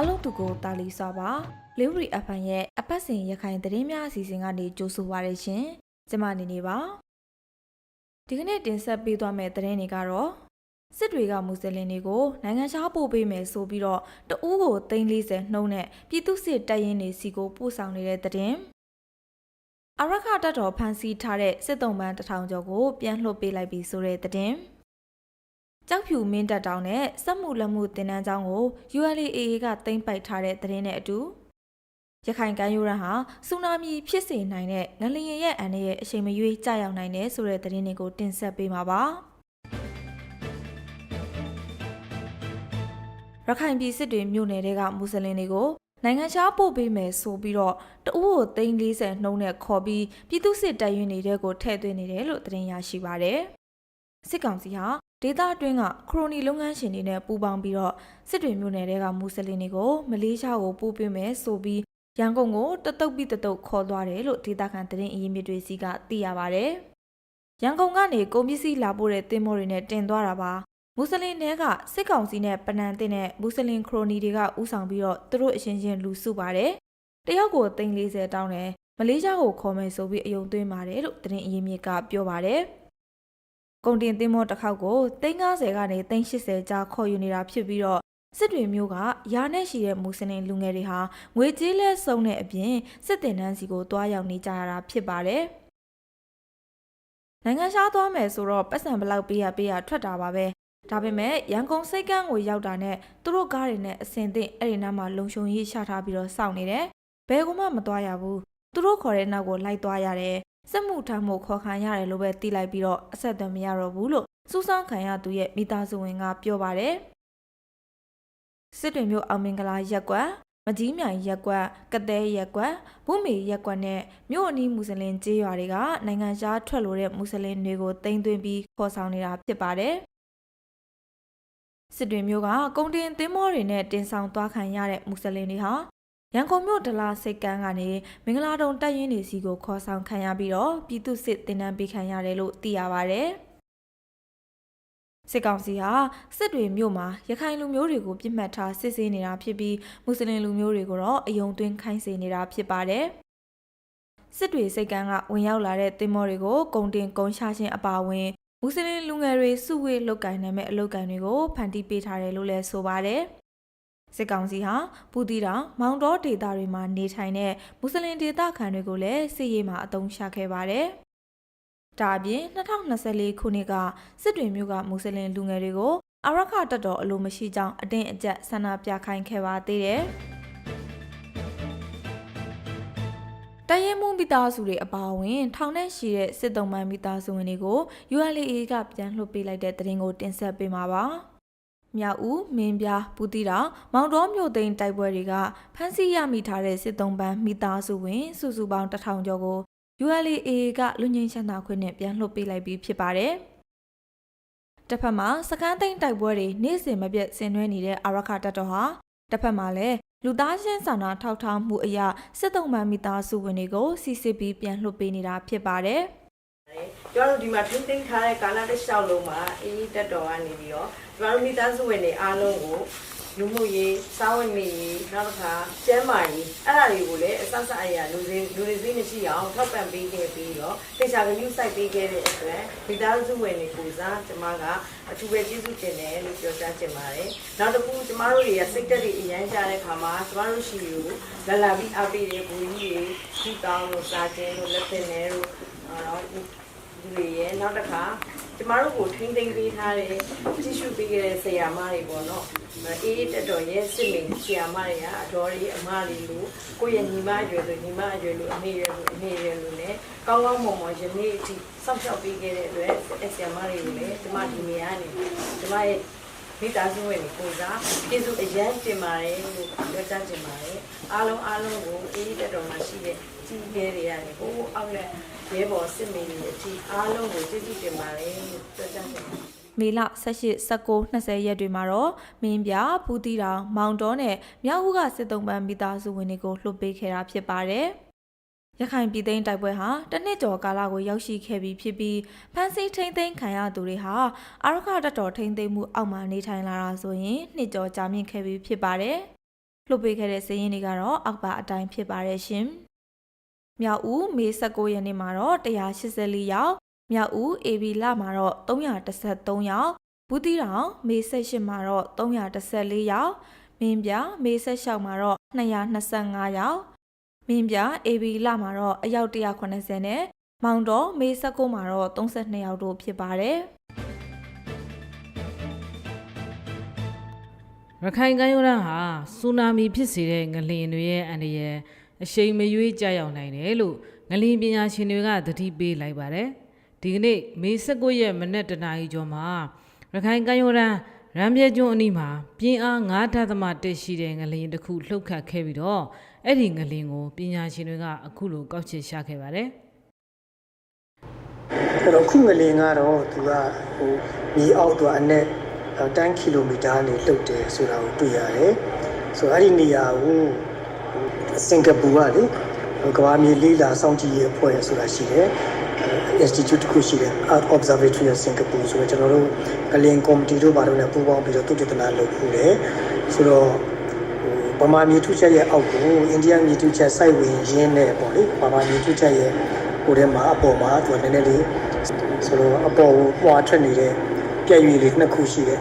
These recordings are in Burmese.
အားလုံးသူကိုတာလီစွာပါလေးဝရီအဖန်ရဲ့အပတ်စဉ်ရခိုင်သတင်းများအစီအစဉ်ကနေကြိုဆိုပါရရှင်ကျမနေနေပါဒီကနေ့တင်ဆက်ပေးသွားမယ့်သတင်းတွေကတော့စစ်တွေကမွတ်စလင်တွေကိုနိုင်ငံခြားပို့ပေးမယ်ဆိုပြီးတော့တအူးကို340နှုံးနဲ့ပြည်သူစစ်တပ်ရင်းတွေစီကိုပို့ဆောင်နေတဲ့သတင်းအရခတပ်တော်ဖမ်းဆီးထားတဲ့စစ်တုံးပန်းတစ်ထောင်ကျော်ကိုပြန်လှုပ်ပေးလိုက်ပြီးဆိုတဲ့သတင်း ကြောက်ဖြူမင်းတပ်တောင်နဲ့စက်မှုလက်မှုတင်နန်းကျောင်းကို ULAA ကတင်ပိုက်ထားတဲ့သတင်းနဲ့အတူရခိုင်ကမ်းရိုးတန်းဟာဆူနာမီဖြစ်စေနိုင်တဲ့ငလျင်ရဲ့အန်ရဲ့အချိန်မရွေးကြာရောက်နိုင်တယ်ဆိုတဲ့သတင်းတွေကိုတင်ဆက်ပေးမှာပါရခိုင်ပြည်စစ်တွေမြို့နယ်တွေကမွတ်စလင်တွေကိုနိုင်ငံခြားပို့ပေးမယ်ဆိုပြီးတော့တအူးကို340နှုံးနဲ့ခေါ်ပြီးပြည်သူစစ်တပ်ရင်းတွေကိုထည့်သွင်းနေတယ်လို့သတင်းရရှိပါတယ်။စစ်ကောင်စီဟာ ဒေသအတွင်းကခရိုနီလုပ်ငန်းရှင်တွေနဲ့ပူးပေါင်းပြီးတော့စစ်တွေမြို့နယ်တွေကမွတ်စလင်တွေကိုမလေးရှားကိုပို့ပေးမယ်ဆိုပြီးရန်ကုန်ကိုတတုတ်ပြီးတတုတ်ခေါ်သွားတယ်လို့ဒေသခံသတင်းအရင်းမြစ်တွေစီကသိရပါတယ်။ရန်ကုန်ကနေကုန်ပစ္စည်းလာပို့တဲ့တင်မောတွေနဲ့တင်သွားတာပါ။မွတ်စလင်တွေကစစ်ကောင်စီနဲ့ပနန်တင်တဲ့မွတ်စလင်ခရိုနီတွေကဥဆောင်ပြီးတော့သူတို့အချင်းချင်းလူစုပါတယ်။တယောက်ကို340တောင်းတယ်မလေးရှားကိုခေါ်မယ်ဆိုပြီးအယုံသွင်းပါတယ်လို့သတင်းအရင်းမြစ်ကပြောပါတယ်။ ကုန်တင်တင်မောတစ်ခေါက်ကို350ကနေ380ကြားခေါ်ယူနေတာဖြစ်ပြီးတော့စစ်တွေမျိုးကရာနဲ့ရှိတဲ့မူစလင်လူငယ်တွေဟာငွေကြေးလဲစုံတဲ့အပြင်စစ်တင်တန်းစီကိုတွားရောက်နေကြရတာဖြစ်ပါတယ်။နိုင်ငံခြားသွားမယ်ဆိုတော့ပတ်စံဘလောက်ပေးရပေးရထွက်တာပါပဲ။ဒါပေမဲ့ရန်ကုန်စိတ်ကန်းကိုရောက်တာနဲ့သူတို့ကားတွေနဲ့အစင်သင့်အဲ့ဒီနားမှာလုံခြုံရေးချထားပြီးတော့စောင့်နေတယ်။ဘယ်ကမှမသွားရဘူး။သူတို့ခေါ်တဲ့နောက်ကိုလိုက်သွားရတယ်။ စစ်မှုထမ်းမှုခေါ်ခံရတယ်လို့ပဲသိလိုက်ပြီးတော့အဆက်အသွယ်မရတော့ဘူးလို့စူးစမ်းခံရသူရဲ့မိသားစုဝင်ကပြောပါတယ်။စစ်တွေမျိုးအောင်မင်္ဂလာရက်ကွက်မကြီးမြိုင်ရက်ကွက်ကတဲရက်ကွက်ဘုမေရက်ကွက်နဲ့မြို့အနီးမွတ်စလင်ကျေးရွာတွေကနိုင်ငံခြားထွက်လို့တဲ့မွတ်စလင်တွေကိုတင်သွင်းပြီးခေါ်ဆောင်နေတာဖြစ်ပါတယ်။စစ်တွေမျိုးကကုန်တင်သင်းမောတွေနဲ့တင်ဆောင်သွားခံရတဲ့မွတ်စလင်တွေဟာ ရန်ကုန်မြို့ဒလာစိတ်ကန်းကနေမင်္ဂလာတုံတက်ရင်တွေစီကိုခေါ်ဆောင်ခံရပြီးတော့ပြည်သူစစ်တင်နန်းပေးခံရတယ်လို့သိရပါတယ်။စစ်ကောင်စီဟာစစ်တွေမြို့မှာရခိုင်လူမျိုးတွေကိုပြစ်မှတ်ထားစစ်ဆေးနေတာဖြစ်ပြီးမွတ်စလင်လူမျိုးတွေကိုတော့အယုံသွင်းခိုင်းစေနေတာဖြစ်ပါတယ်။စစ်တွေစိတ်ကန်းကဝင်ရောက်လာတဲ့တင်မောတွေကိုဂုံတင်ဂုံရှာခြင်းအပါအဝင်မွတ်စလင်လူငယ်တွေစုဝေးလုတ်ကင်နိုင်မဲ့အလုတ်ကင်တွေကိုဖန်တီးပေးထားတယ်လို့လည်းဆိုပါတယ်။ စစ်ကောင်စီဟာပူတီတောင်မောင်တော်ဒေသတွေမှာနေထိုင်တဲ့မွတ်စလင်ဒေသခံတွေကိုလည်းစစ်ရေးမှာအသုံးချခဲ့ပါတယ်။ဒါအပြင်2024ခုနှစ်ကစစ်တွေမျိုးကမွတ်စလင်လူငယ်တွေကိုအရခတက်တော်အလိုမရှိကြောင်းအတင်းအကျပ်ဆန္ဒပြခိုင်းခဲ့ပါသေးတယ်။တရင်မှုမိသားစုတွေအပါအဝင်ထောင်နဲ့ရှိတဲ့စစ်တုံးမှန်မိသားစုဝင်တွေကို ULA ကပြန်လှုပ်ပေးလိုက်တဲ့တရင်ကိုတင်ဆက်ပေးမှာပါ။ မြောက်ဦးမင်းပြားပူတီတောင်မောင်တော်မြို့သိမ်းတိုက်ပွဲတွေကဖမ်းဆီးရမိထားတဲ့စစ်တုံးပန်းမိသားစုဝင် စုစုပေါင်းတထောင်ကျော်ကို ULA ကလူငင်းချမ်းသာခွင့်နဲ့ပြန်လှုပ်ပေးလိုက်ပြီးဖြစ်ပါတယ်။တစ်ဖက်မှာစကန်းသိန်းတိုက်ပွဲတွေနေ့စဉ်မပြတ်ဆင်နွှဲနေတဲ့အာရခတပ်တော်ဟာတစ်ဖက်မှာလည်းလူသားချင်းစာနာထောက်ထားမှုအရာစစ်တုံးမှမိသားစုဝင်တွေကိုစီစစ်ပြီးပြန်လှုပ်ပေးနေတာဖြစ်ပါတယ်။ ကျမတို့ဒီမှာထိမ့်သိမ်းထားတဲ့ကာလတစ်လျှောက်လုံးမှာအေးတက်တော်ကနေပြီးတော့ကျမတို့မိသားစုဝင်တွေအားလုံးကိုလူမှုရေးစားဝတ်နေရေးနောက်တစ်ခါကျန်းမာရေးအဲ့ဒါတွေကိုလည်းအစစအရာလူတွေလူတွေသိမရှိအောင်ထောက်ပံ့ပေးခဲ့ပြီးတော့တေချာကယူဆိုင်ပေးခဲ့တဲ့အတွက်မိသားစုဝင်တွေကိုစားကျမကအထူးပဲကျေးဇူးတင်တယ်လို့ပြောကြားချင်ပါတယ်နောက်တစ်ခုကျမတို့တွေကစိတ်သက်တွေအရန်ကြတဲ့ခါမှာကျမတို့ရှိကိုလာလာပြီးအားပေးတဲ့ဘူကြီးတွေစီတောင်းလို့စားခြင်းလို့လက်သင်နေလို့အော် ဒီလေရဲ့နောက်တစ်ခါကျမတို့ကိုထိမ့်သိမ်းပေးထားတဲ့ကြည့်ရှုပေးခဲ့တဲ့ဆရာမတွေပေါ့နော်အေးအေးတက်တော်ရဲ့စစ်မိန်ဆရာမတွေကအတော်ကြီးအမလေးလို့ကိုယ့်ရဲ့ညီမအရွယ်ဆိုညီမအရွယ်လို့အမေရွယ်လို့အမေရွယ်လို့ ਨੇ ကောင်းကောင်းမွန်မွန်ယနေ့အထိစောင့်ရှောက်ပေးခဲ့တဲ့အတွက်ဆရာမတွေကိုလည်းကျမဒီနေရာနေကျမရဲ့ မိသားစုဝင်ကိုစားကျေးဇူးအရန်တင်ပါတယ်လို့ပြောကြားတင်ပါတယ်အားလုံးအားလုံးကိုအေးအေးတက်တော်မှာရှိတဲ့ကြီးကျယ်တွေရတယ်ဟိုအောက်လက်ရဲဘော်စစ်မေတွေအထိအားလုံးကိုကျေးဇူးတင်ပါတယ်လို့ပြောကြားတင်ပါတယ်မေလ18 19 20ရက်တွေမှာတော့မင်းပြပူတီတောင်မောင်တော်နဲ့မြောက်ဦးကစစ်တုံးပန်းမိသားစုဝင်တွေကိုလှုပ်ပေးခဲ့တာဖြစ်ပါတယ်။ ရခိုင်ပြည်သိမ်းတိုက်ပွဲဟာတစ်နှစ်ကျော်ကာလကိုရောက်ရှိခဲ့ပြီးဖြစ်ပြီးဖမ်းဆီးထိန်းသိမ်းခံရသူတွေဟာအာရခတပ်တော်ထိန်းသိမ်းမှုအောက်မှာနေထိုင်လာတာဆိုရင်နှစ်ကျော်ကြာမြင့်ခဲ့ပြီးဖြစ်ပါတယ်လှုပ်ပေးခဲ့တဲ့စည်ရင်းတွေကတော့အောက်ပါအတိုင်းဖြစ်ပါတယ်ရှင်။မြောက်ဦးမေ16ရက်နေ့မှာတော့184ယောက်မြောက်ဦး AB လမှာတော့313ယောက်ဘူးတီတောင်မေ18မှာတော့314ယောက်မင်းပြမေ16မှာတော့225ယောက် မင်းပြ AB လမှာတော့အယောက်190နဲ့မောင်တော်မေ19မှာတော့32ယောက်တို့ဖြစ်ပါတယ်ရခိုင်ကမ်းရိုးတန်းဟာဆူနာမီဖြစ်စေတဲ့ငလျင်တွေရဲ့အန္တရာယ်အရှိန်မရွေးကြောက်ရောက်နိုင်တယ်လို့ငလျင်ပညာရှင်တွေကသတိပေးလိုက်ပါတယ်ဒီကနေ့မေ19ရက်မနက်တနာရီကျော်မှာရခိုင်ကမ်းရိုးတန်းရမ်းပြဲကျွန်းအနီးမှာပြင်းအား9.1ရှိတဲ့ငလျင်တစ်ခုလှုပ်ခတ်ခဲ့ပြီးတော့ အဲ့ဒီငလျင်ကိုပညာရှင်တွေကအခုလိုကောက်ချက်ရှာခဲ့ပါတယ်အဲ့တော့ခုငလင်ကတော့သူကဟိုမြေအောက်သွားအနက်10ကီလိုမီတာနေလှုပ်တယ်ဆိုတာကိုတွေ့ရတယ်။ဆိုတော့အဲ့ဒီနေရာကိုဟိုစင်ကာပူကလေဟိုကမ္ဘာမြေလေးလာစောင့်ကြည့်ရေးအဖွဲ့ဆိုတာရှိတယ်။ Institute တစ်ခုရှိတယ် Art Observatory of Singapore ဆိုတော့ကျွန်တော်တို့ကလင်ကော်မတီတို့ဘာလို့လဲပူးပေါင်းပြီးတော့သူတည်တနာလုပ်ဖို့လေဆိုတော့ဟို ဗမာမြေထုချက်ရဲ့အောက်ကိုအိန္ဒိယမြေထုချက်စိုက်ဝင်ရင်းနဲ့ပေါ့လေဗမာမြေထုချက်ရဲ့ဟိုထဲမှာအပေါ်မှာသူကနည်းနည်းလေးဆိုတော့အပေါ်ကိုပွားထွက်နေတဲ့ပြည့်ရွေလေးနှစ်ခုရှိတယ်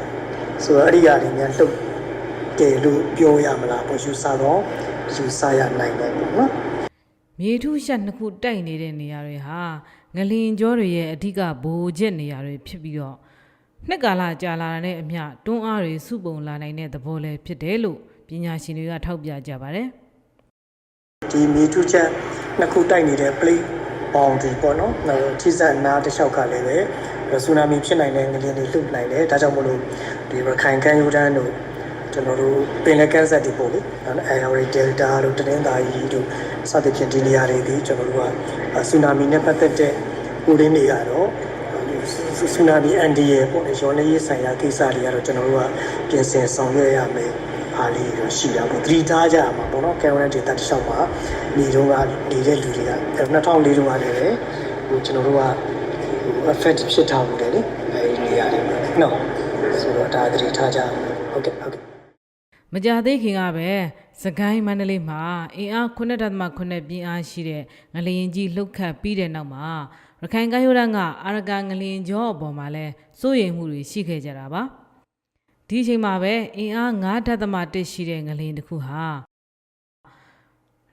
ဆိုတော့အဲ့ဒီအရာတွေများလှုပ်တယ်လို့ပြောရမလားပေါ့ယူဆတော့ယူဆရနိုင်တယ်ပေါ့နော်မြေထုရှက်နှစ်ခုတိုက်နေတဲ့နေရာတွေဟာငလင်ကျောတွေရဲ့အဓိကဘိုးချက်နေရာတွေဖြစ်ပြီးတော့နှစ်ကာလကြာလာတဲ့အမျှတွန်းအားတွေစုပုံလာနိုင်တဲ့သဘောလည်းဖြစ်တယ်လို့ ပညာရှင်တွေကထောက်ပြကြပါတယ်ဒီမြေထုချက်နှစ်ခုတိုက်နေတဲ့ plate boundary ပေါ့နော်။ထိစပ်နားတစ်လျှောက်ကလည်းပဲဆူနာမီဖြစ်နိုင်တဲ့ငလျင်တွေလှုပ်နိုင်တယ်။ဒါကြောင့်မလို့ဒီရခိုင်ကမ်းရိုးတန်းတို့ကျွန်တော်တို့ပင်လယ်ကမ်းစပ်တွေပေါ့လေ။အဲ area delta တို့တနင်္သာရီတို့စသဖြင့်ဒီနေရာတွေဒီကျွန်တော်တို့ကဆူနာမီနဲ့ပတ်သက်တဲ့ကိုရင်းတွေကတော့ဆူနာမီအန်ဒီရဲ့ပေါ့လေရောနေရေးဆိုင်ရာကိစ္စတွေကတော့ကျွန်တော်တို့ကပြင်ဆင်ဆောင်ရွက်ရမယ်။ အားလေးတော့ရှိတာပေါ့သတိထားကြရမှာပေါ့နော်ကင်မရာဒေတာတစ်လျှောက်မှာနေတော့ကနေတဲ့လူတွေက2004တုန်းကလည်းပဲဟိုကျွန်တော်တို့ကဟို affect ဖြစ်ထားမှုတယ်လေအဲဒီနေရာတွေမှာနော်ဆိုတော့ဒါသတိထားကြရမယ်ဟုတ်ကဲ့ဟုတ်ကဲ့မကြသေးခင်ကပဲစကိုင်းမန္တလေးမှာအင်အား9.8ပြင်းအားရှိတဲ့ငလျင်ကြီးလှုပ်ခတ်ပြီးတဲ့နောက်မှာရခိုင်ကမ်းရိုးတန်းကအာရကာငလျင်ကျောအပေါ်မှာလဲစိုးရိမ်မှုတွေရှိခဲ့ကြတာပါ ဒီအချိန်မှာပဲအင်အား9.1ရှိတဲ့ငလျင်တစ်ခုဟာ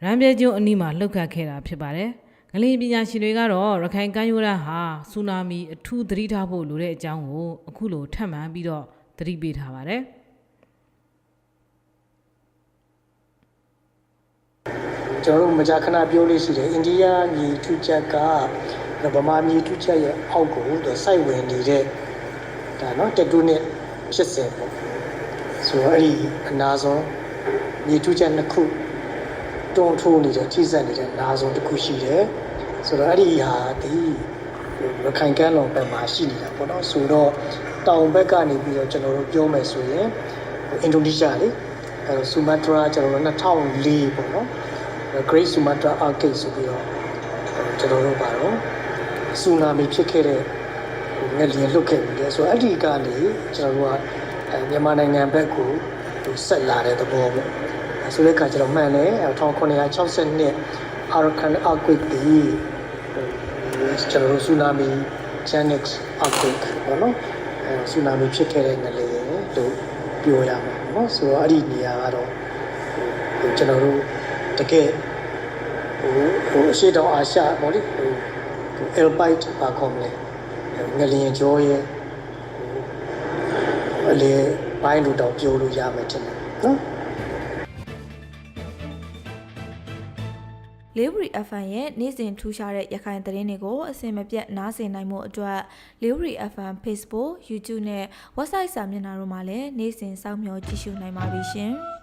ရမ်းပြဲကျွန်းအနီးမှာလှုပ်ခတ်ခဲ့တာဖြစ်ပါတယ်ငလျင်ပညာရှင်တွေကတော့ရခိုင်ကမ်းရိုးတန်းဟာဆူနာမီအထူးသတိထားဖို့လိုတဲ့အကြောင်းကိုအခုလိုထပ်မံပြီးတော့သတိပေးထားပါတယ်ကျွန်တော်တို့မကြာခဏပြောလို့ရှိတယ်အိန္ဒိယမြေထုချက်ကဗမာမြေထုချက်ရဲ့အောက်ကိုသူစိုက်ဝင်နေတဲ့ဒါနော်တက်တူးနဲ့ဖြစ် စေပေါ့ဆိုတော့အဲ့ဒီအနာဆုံးမြေထုချက်နှစ်ခုတွန်းထိုးနေတဲ့ထိစပ်နေတဲ့နာဆုံးတစ်ခုရှိတယ်ဆိုတော့အဲ့ဒီဟာဒီရခိုင်ကမ်းလွန်ဘက်မှာရှိနေတာပေါ့နော်ဆိုတော့တောင်ဘက်ကနေပြီးတော့ကျွန်တော်တို့ပြောမယ်ဆိုရင်အင်ဒိုနီးရှားလေအဲဆူမတရာကျွန်တော်တို့2004ပေါ့နော် Great Sumatra Earthquake ဆိုပြီးတော့ကျွန်တော်တို့ပါတော့ဆူနာမီဖြစ်ခဲ့တဲ့ ငလျင်လှုပ်ခဲ့ပြီးတယ်ဆိုတော့အဲ့ဒီကနေကျွန်တော်တို့ကအဲမြန်မာနိုင်ငံဘက်ကိုသူဆက်လာတဲ့သဘောပေါ့ဆိုတဲ့အခါကျတော့မှန်တယ်1962 Arakan Earthquake ဒီကျွန်တော်တို့ဆူနာမီ Genex Earthquake ပေါ့နော်အဲဆူနာမီဖြစ်ခဲ့တဲ့ငလျင်လို့ပြောရမှာပေါ့နော်ဆိုတော့အဲ့ဒီနေရာကတော့ဟိုကျွန်တော်တို့တကယ်ဟိုဟိုအရှိတောင်အာရှပေါ့လေဟိုဟို Alpine ပါခေါ်မလဲ ငလျင်ကျော်ရဲ့ဟိုအလေပိုင်းလို့တော့ပြောလို့ရမယ်ထင်တယ်နော်လေးဝရီ FM ရဲ့နေ့စဉ်ထူးခြားတဲ့ရခိုင်သတင်းတွေကိုအစင်မပြတ်နားဆင်နိုင်မှုအတွက်လေးဝရီ FM Facebook YouTube နဲ့ website စာမျက်နှာတို့မှာလည်းနေ့စဉ်စောင့်မျှော်ကြည့်ရှုနိုင်ပါပြီရှင်။